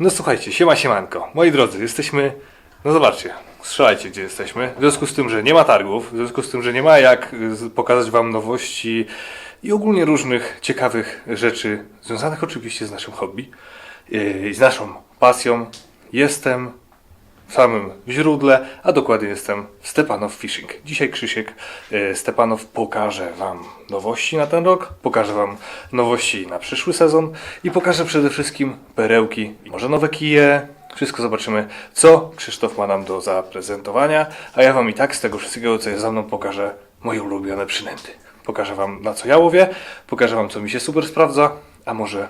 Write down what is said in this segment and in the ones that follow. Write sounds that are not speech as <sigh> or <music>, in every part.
No słuchajcie, siema siemanko. Moi drodzy, jesteśmy... No zobaczcie, strzelajcie gdzie jesteśmy. W związku z tym, że nie ma targów, w związku z tym, że nie ma jak pokazać wam nowości i ogólnie różnych ciekawych rzeczy związanych oczywiście z naszym hobby yy, i z naszą pasją, jestem samym źródle, a dokładnie jestem Stepanow Fishing. Dzisiaj Krzysiek e, Stepanow pokaże Wam nowości na ten rok, pokaże Wam nowości na przyszły sezon i pokaże przede wszystkim perełki, może nowe kije. Wszystko zobaczymy, co Krzysztof ma nam do zaprezentowania, a ja Wam i tak z tego wszystkiego, co jest za mną, pokażę moje ulubione przynęty. Pokażę Wam, na co ja łowię, pokażę Wam, co mi się super sprawdza, a może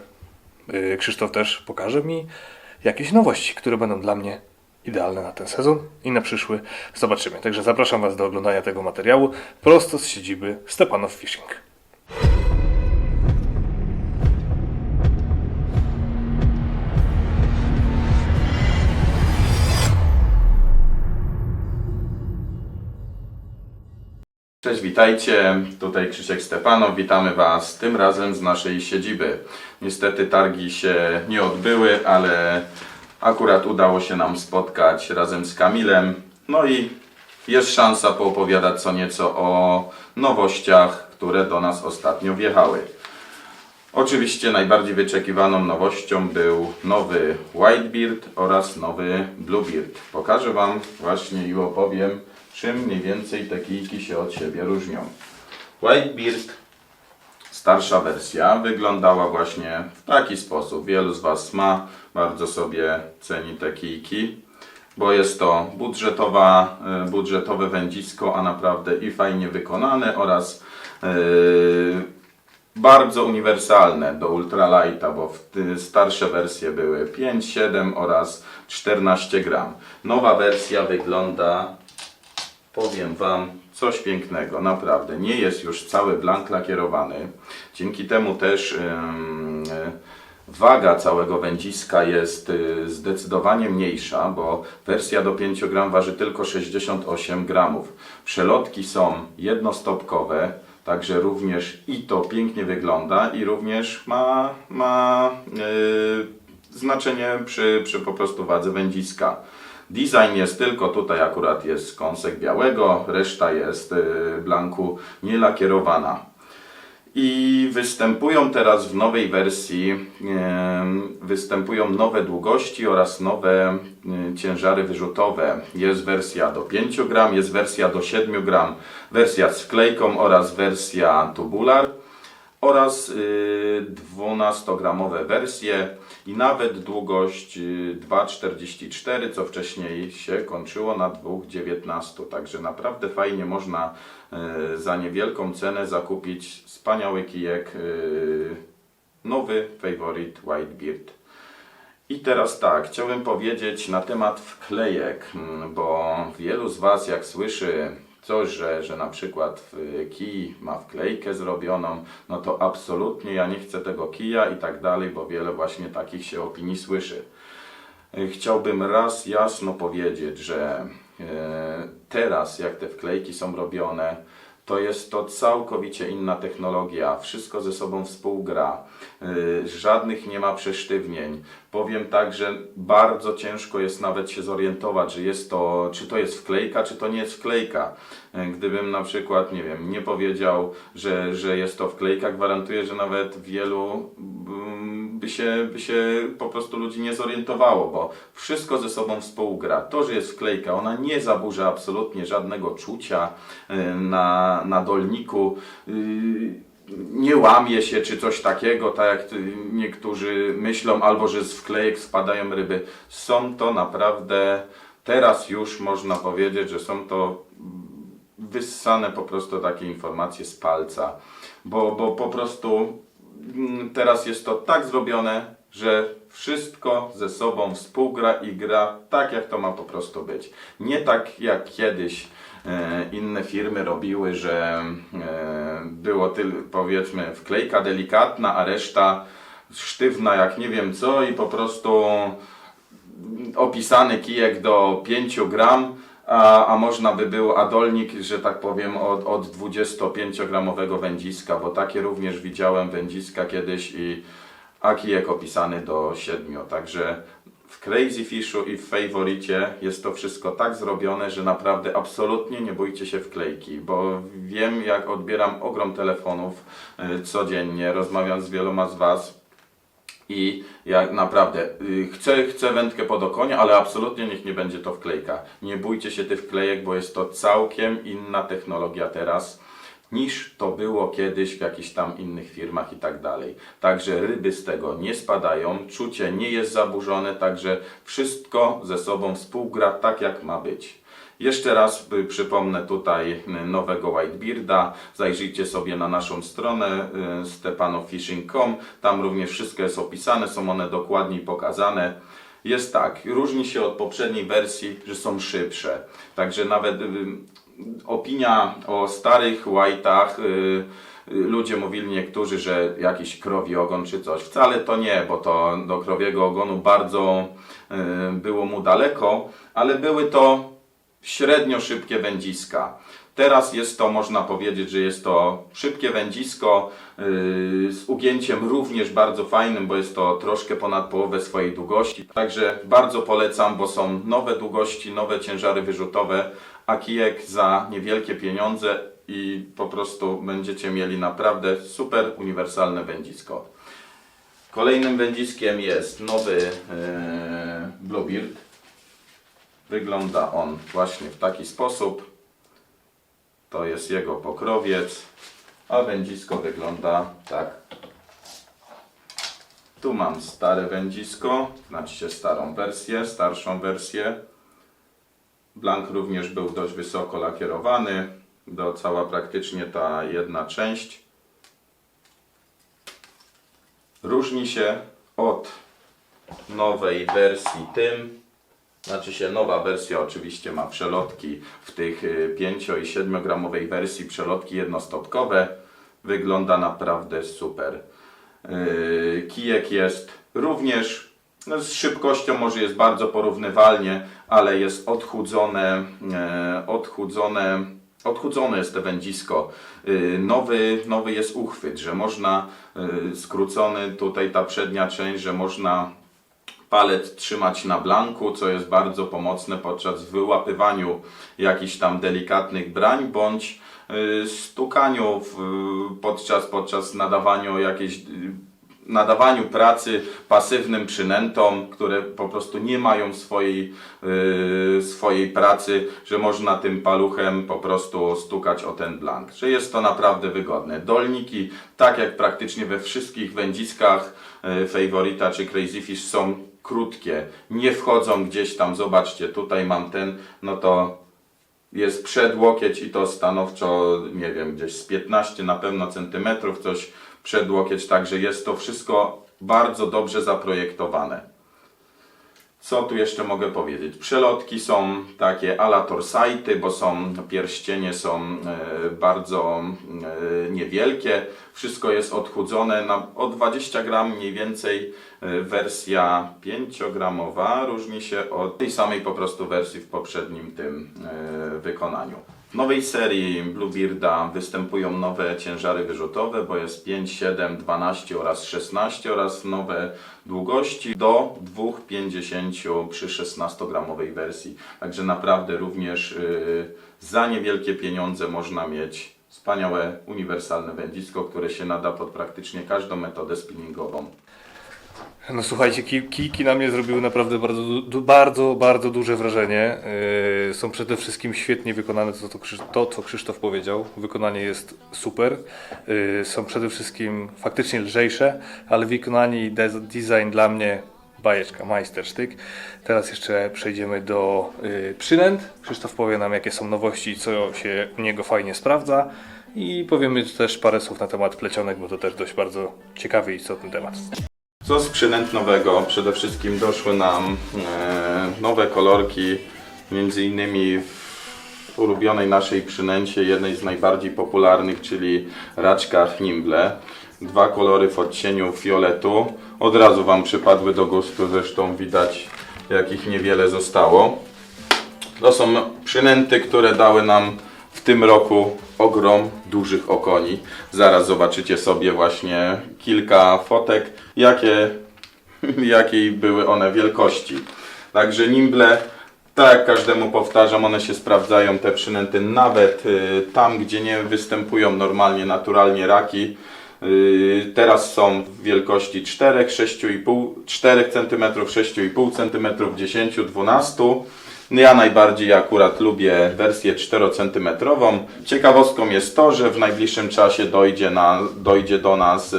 yy, Krzysztof też pokaże mi jakieś nowości, które będą dla mnie idealne na ten sezon i na przyszły. Zobaczymy. Także zapraszam Was do oglądania tego materiału prosto z siedziby Stepanow Fishing. Cześć, witajcie. Tutaj Krzysiek Stepanow. Witamy Was tym razem z naszej siedziby. Niestety targi się nie odbyły, ale akurat udało się nam spotkać razem z Kamilem. No i jest szansa poopowiadać co nieco o nowościach, które do nas ostatnio wjechały. Oczywiście najbardziej wyczekiwaną nowością był nowy Whitebeard oraz nowy Bluebeard. Pokażę Wam właśnie i opowiem, czym mniej więcej te kijki się od siebie różnią. Whitebeard, starsza wersja, wyglądała właśnie w taki sposób. Wielu z Was ma, bardzo sobie ceni te kijki, bo jest to budżetowa, e, budżetowe wędzisko, a naprawdę i fajnie wykonane oraz e, bardzo uniwersalne do ultralighta, bo starsze wersje były 5, 7 oraz 14 gram. Nowa wersja wygląda, powiem Wam, coś pięknego, naprawdę. Nie jest już cały blank lakierowany. Dzięki temu też waga całego wędziska jest y, zdecydowanie mniejsza, bo wersja do 5 gram waży tylko 68 gramów. Przelotki są jednostopkowe, Także również i to pięknie wygląda i również ma, ma yy, znaczenie przy, przy po prostu wadze wędziska. Design jest tylko tutaj akurat jest kąsek białego, reszta jest yy, blanku nielakierowana. I występują teraz w nowej wersji, występują nowe długości oraz nowe y, ciężary wyrzutowe. Jest wersja do 5 gram, jest wersja do 7 gram, wersja z wklejką oraz wersja tubular oraz y, 12-gramowe wersje i nawet długość y, 2,44, co wcześniej się kończyło na 2,19. Także naprawdę fajnie można y, za niewielką cenę zakupić wspaniały kijek, y, nowy Favorite Whitebeard. I teraz tak, chciałbym powiedzieć na temat wklejek, mm, bo wielu z Was jak słyszy coś, że, że na przykład y, kij ma wklejkę zrobioną, no to absolutnie ja nie chcę tego kija i tak dalej, bo wiele właśnie takich się opinii słyszy. Y, Chciałbym raz jasno powiedzieć, że y, teraz jak te wklejki są robione, to jest to całkowicie inna technologia. Wszystko ze sobą współgra. Żadnych nie ma przesztywnień. Powiem tak, że bardzo ciężko jest nawet się zorientować, że jest to, czy to jest wklejka, czy to nie jest wklejka. Yy, Gdybym na przykład, nie wiem, nie powiedział, że, że jest to wklejka, gwarantuję, że nawet wielu mm, by się, by się po prostu ludzi nie zorientowało, bo wszystko ze sobą współgra. To, że jest wklejka, ona nie zaburza absolutnie żadnego czucia yy, na, na dolniku. Nie łamie się czy coś takiego, tak jak niektórzy myślą, albo że z wklejek spadają ryby. Są to naprawdę, teraz już można powiedzieć, że są to wyssane po prostu takie informacje z palca, bo, bo po prostu mm, teraz jest to tak zrobione, że wszystko ze sobą współgra i gra tak, jak to ma po prostu być. Nie tak jak kiedyś inne firmy robiły, że e, było tyl, powiedzmy wklejka delikatna, a reszta sztywna jak nie wiem co i po prostu opisany kijek do 5 gram, a, a można by było, a dolnik, że tak powiem, od, od 25-gramowego wędziska, bo takie również widziałem wędziska kiedyś i a kijek opisany do 7. Także w Crazy Fishu i w Favoricie jest to wszystko tak zrobione, że naprawdę absolutnie nie bójcie się wklejki, bo wiem jak odbieram ogrom telefonów y, codziennie, rozmawiam z wieloma z Was i jak naprawdę y, chcę, chcę wędkę pod okonie, ale absolutnie niech nie będzie to wklejka. Nie bójcie się tych wklejek, bo jest to całkiem inna technologia teraz niż to było kiedyś w jakichś tam innych firmach i tak dalej. Także ryby z tego nie spadają, czucie nie jest zaburzone, także wszystko ze sobą współgra tak jak ma być. Jeszcze raz y, przypomnę tutaj y, nowego Whitebearda. Zajrzyjcie sobie na naszą stronę y, stepanofishing.com. Tam również wszystko jest opisane, są one dokładniej pokazane. Jest tak, różni się od poprzedniej wersji, że są szybsze. Także nawet opinia o starych White'ach, y, y, ludzie mówili niektórzy, że jakiś krowi ogon czy coś. Wcale to nie, bo to do krowiego ogonu bardzo y, było mu daleko, ale były to średnio szybkie wędziska. Teraz jest to, można powiedzieć, że jest to szybkie wędzisko z ugięciem również bardzo fajnym, bo jest to troszkę ponad połowę swojej długości. Także bardzo polecam, bo są nowe długości, nowe ciężary wyrzutowe, a kijek za niewielkie pieniądze i po prostu będziecie mieli naprawdę super uniwersalne wędzisko. Kolejnym wędziskiem jest nowy yy, Bluebeard. Wygląda on właśnie w taki sposób. To jest jego pokrowiec, a wędzisko wygląda tak. Tu mam stare wędzisko, znaczy starą wersję, starszą wersję. Blank również był dość wysoko lakierowany, do cała praktycznie ta jedna część. Różni się od nowej wersji tym, znaczy się nowa wersja oczywiście ma przelotki w tych y, 5 i 7 gramowej wersji przelotki jednostopkowe. Wygląda naprawdę super. Yy, Kijek jest również no z szybkością może jest bardzo porównywalnie, ale jest odchudzone, e, odchudzone, odchudzone jest to wędzisko. Yy, Nowy, nowy jest uchwyt, że można yy, skrócony tutaj ta przednia część, że można palet trzymać na blanku, co jest bardzo pomocne podczas wyłapywaniu jakichś tam delikatnych brań, bądź stukaniu podczas, podczas nadawaniu jakiejś nadawaniu pracy pasywnym przynętom, które po prostu nie mają swojej, y, swojej pracy, że można tym paluchem po prostu stukać o ten blank. Że jest to naprawdę wygodne. Dolniki, tak jak praktycznie we wszystkich wędziskach y, Favorita czy Crazy Fish są krótkie. Nie wchodzą gdzieś tam, zobaczcie, tutaj mam ten, no to jest przed łokieć i to stanowczo, nie wiem, gdzieś z 15 na pewno centymetrów, coś przed łokieć, także jest to wszystko bardzo dobrze zaprojektowane. Co tu jeszcze mogę powiedzieć? Przelotki są takie ala torsajty, bo są pierścienie są e, bardzo e, niewielkie. Wszystko jest odchudzone na o 20 gram mniej więcej. E, wersja 5-gramowa różni się od tej samej po prostu wersji w poprzednim tym wykonaniu. W nowej serii Bluebearda występują nowe ciężary wyrzutowe, bo jest 5, 7, 12 oraz 16 oraz nowe długości do 2,50 przy 16-gramowej wersji. Także naprawdę również yy, za niewielkie pieniądze można mieć wspaniałe, uniwersalne wędzisko, które się nada pod praktycznie każdą metodę spinningową. No słuchajcie, ki- kijki na mnie zrobiły naprawdę bardzo, bardzo, bardzo duże wrażenie. Yy, są przede wszystkim świetnie wykonane, to, to, co Krzysztof powiedział. Wykonanie jest super. Yy, są przede wszystkim faktycznie lżejsze, ale wykonanie i de- design dla mnie bajeczka, majstersztyk. Teraz jeszcze przejdziemy do yy, przynęt. Krzysztof powie nam, jakie są nowości co się u niego fajnie sprawdza. I powiemy też parę słów na temat plecionek, bo to też dość bardzo ciekawy i istotny temat. Co z nowego? Przede wszystkim doszły nam e, nowe kolorki, między innymi w ulubionej naszej przynęcie, jednej z najbardziej popularnych, czyli raczka Nimble. Dwa kolory w odcieniu fioletu. Od razu Wam przypadły do gustu, zresztą widać jakich niewiele zostało. To są przynęty, które dały nam w tym roku ogrom dużych okoni. Zaraz zobaczycie sobie właśnie kilka fotek, jakie <laughs> jakiej były one wielkości. Także nimble, tak każdemu powtarzam, one się sprawdzają, te przynęty, nawet y, tam, gdzie nie występują normalnie, naturalnie raki. y, Teraz są w wielkości 4, 6,5, 4 cm, 6,5 cm, 10, 12 ja najbardziej akurat lubię wersję 4 cm. Ciekawostką jest to, że w najbliższym czasie dojdzie, na, dojdzie do nas y,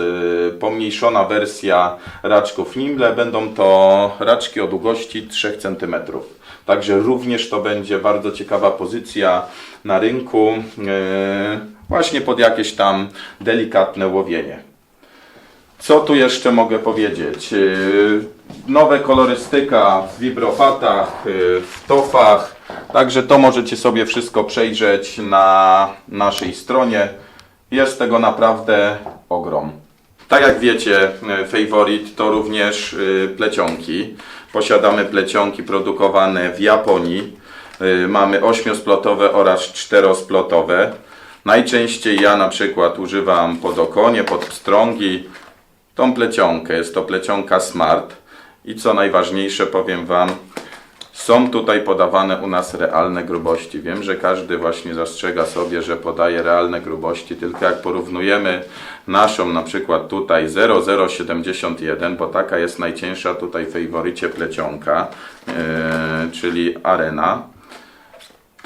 pomniejszona wersja raczków Nimble. Będą to raczki o długości 3 cm. Także również to będzie bardzo ciekawa pozycja na rynku, y, właśnie pod jakieś tam delikatne łowienie. Co tu jeszcze mogę powiedzieć? Yy, Nowe kolorystyka w wibrofatach, yy, w tofach. Także to możecie sobie wszystko przejrzeć na naszej stronie. Jest tego naprawdę ogrom. Tak jak wiecie, yy, Favorite to również plecionki. Posiadamy plecionki produkowane w Japonii. Mamy ośmiosplotowe oraz czterosplotowe. Najczęściej ja na przykład używam pod okonie, pod pstrągi, tą plecionkę. Jest to plecionka Smart. I co najważniejsze, powiem Wam, są tutaj podawane u nas realne grubości. Wiem, że każdy właśnie zastrzega sobie, że podaje realne grubości, tylko jak porównujemy naszą na przykład tutaj 0071, bo taka jest najcięższa tutaj w faworycie plecionka, yy, czyli Arena,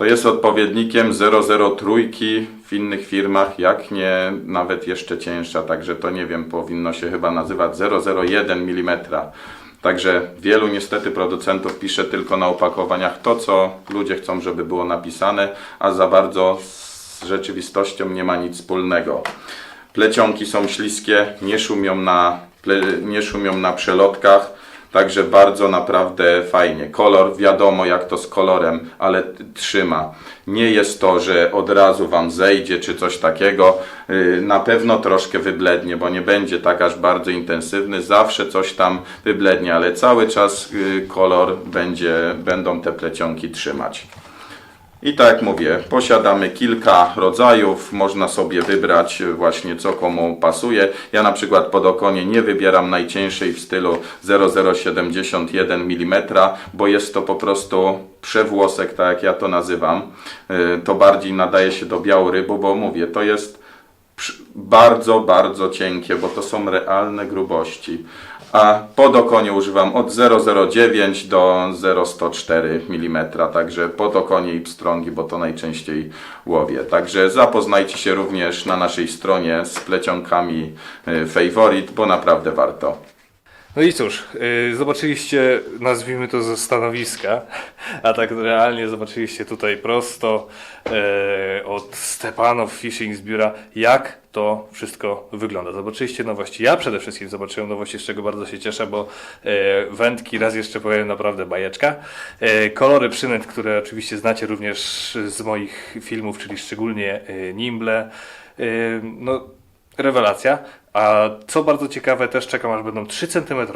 to jest odpowiednikiem 003 w innych firmach, jak nie nawet jeszcze cięższa, także to nie wiem, powinno się chyba nazywać 001 mm. Także wielu niestety producentów pisze tylko na opakowaniach to, co ludzie chcą, żeby było napisane, a za bardzo z rzeczywistością nie ma nic wspólnego. Plecionki są śliskie, nie szumią na, nie szumią na przelotkach. Także bardzo naprawdę fajnie. Kolor, wiadomo jak to z kolorem, ale trzyma. Nie jest to, że od razu Wam zejdzie czy coś takiego. Yy, Na pewno troszkę wyblednie, bo nie będzie tak aż bardzo intensywny. Zawsze coś tam wyblednie, ale cały czas yy, kolor będzie, będą te plecionki trzymać. I tak jak mówię, posiadamy kilka rodzajów, można sobie wybrać właśnie co komu pasuje. Ja na przykład pod okonie nie wybieram najcięższej w stylu 0071 mm, bo jest to po prostu przewłosek, tak jak ja to nazywam. Y, To bardziej nadaje się do białorybu, bo mówię, to jest bardzo, bardzo cienkie, bo to są realne grubości. A pod okonie używam od 0,09 do 0,104 mm, także pod okonie i pstrągi, bo to najczęściej łowię. Także zapoznajcie się również na naszej stronie z plecionkami y, Favorite, bo naprawdę warto. No i cóż, yy, zobaczyliście, nazwijmy to ze stanowiska, a tak realnie zobaczyliście tutaj prosto yy, od Stepanow Fishing z biura, jak to wszystko wygląda. Zobaczyliście nowości. Ja przede wszystkim zobaczyłem nowości, z czego bardzo się cieszę, bo yy, wędki, raz jeszcze powiem, naprawdę bajeczka. Kolory przynęt, które oczywiście znacie również z moich filmów, czyli szczególnie Nimble. No, rewelacja. A co bardzo ciekawe, też czekam aż będą 3 cm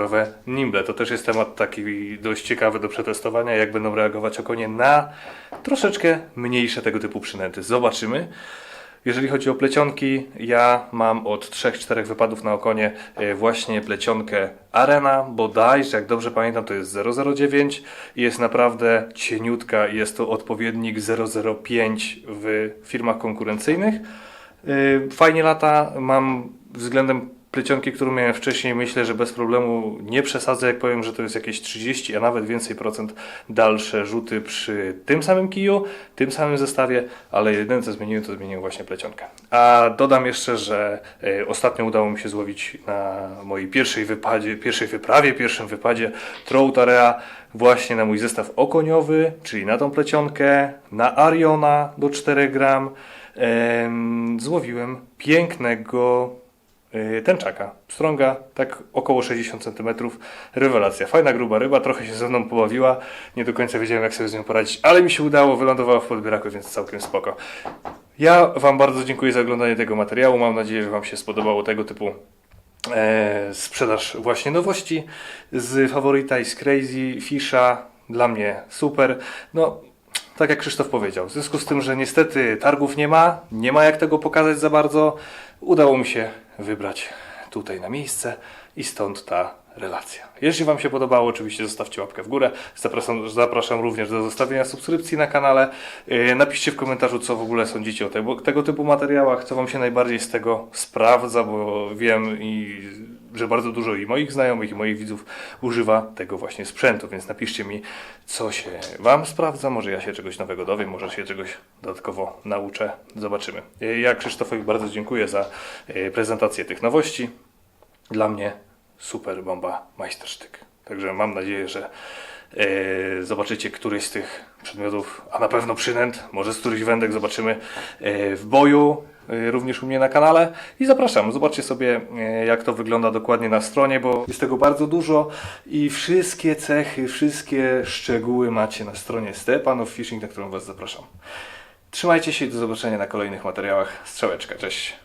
nimble. To też jest temat taki dość ciekawy do przetestowania, jak będą reagować okonie na troszeczkę mniejsze tego typu przynęty. Zobaczymy. Jeżeli chodzi o plecionki, ja mam od 3-4 wypadów na okonie e, właśnie plecionkę Arena, bodajże, jak dobrze pamiętam, to jest 009 i jest naprawdę cieniutka jest to odpowiednik 005 w firmach konkurencyjnych. Yy, Fajnie lata. Mam względem plecionki, którą miałem wcześniej, myślę, że bez problemu nie przesadzę, jak powiem, że to jest jakieś 30, a nawet więcej procent dalsze rzuty przy tym samym kiju, tym samym zestawie, ale jedyne co zmieniłem, to zmieniłem właśnie plecionkę. A dodam jeszcze, że yy, ostatnio udało mi się złowić na mojej pierwszej wypadzie, pierwszej wyprawie, pierwszym wypadzie Troutarea właśnie na mój zestaw okoniowy, czyli na tą plecionkę, na Ariona do 4 gram. Em, złowiłem pięknego y, tęczaka, strąga, tak około 60 cm. Rewelacja, fajna gruba ryba, trochę się ze mną pobawiła, nie do końca wiedziałem jak sobie z nią poradzić, ale mi się udało, wylądowała w podbieraku, więc całkiem spoko. Ja Wam bardzo dziękuję za oglądanie tego materiału, mam nadzieję, że Wam się spodobało tego typu e, sprzedaż właśnie nowości z Favorita i z Crazy Fisha. Dla mnie super. No, tak jak Krzysztof powiedział, w związku z tym, że niestety targów nie ma, nie ma jak tego pokazać za bardzo, udało mi się wybrać tutaj na miejsce i stąd ta relacja. Jeśli Wam się podobało, oczywiście zostawcie łapkę w górę. Zapraszam, zapraszam również do zostawienia subskrypcji na kanale. Yy, Napiszcie w komentarzu, co w ogóle sądzicie o tego, tego typu materiałach, co Wam się najbardziej z tego sprawdza, bo wiem, i, że bardzo dużo i moich znajomych, i moich widzów używa tego właśnie sprzętu, więc napiszcie mi, co się Wam sprawdza. Może ja się czegoś nowego dowiem, może się czegoś dodatkowo nauczę. Zobaczymy. Yy, Ja Krzysztofowi bardzo dziękuję za yy, prezentację tych nowości. Dla mnie super bomba majstersztyk. Także mam nadzieję, że e, zobaczycie któryś z tych przedmiotów, a na pewno przynęt, może z którychś wędek zobaczymy e, w boju, e, również u mnie na kanale. I zapraszam, zobaczcie sobie e, jak to wygląda dokładnie na stronie, bo jest tego bardzo dużo i wszystkie cechy, wszystkie szczegóły macie na stronie Stepan of Fishing, na którą Was zapraszam. Trzymajcie się i do zobaczenia na kolejnych materiałach. Strzałeczka, cześć.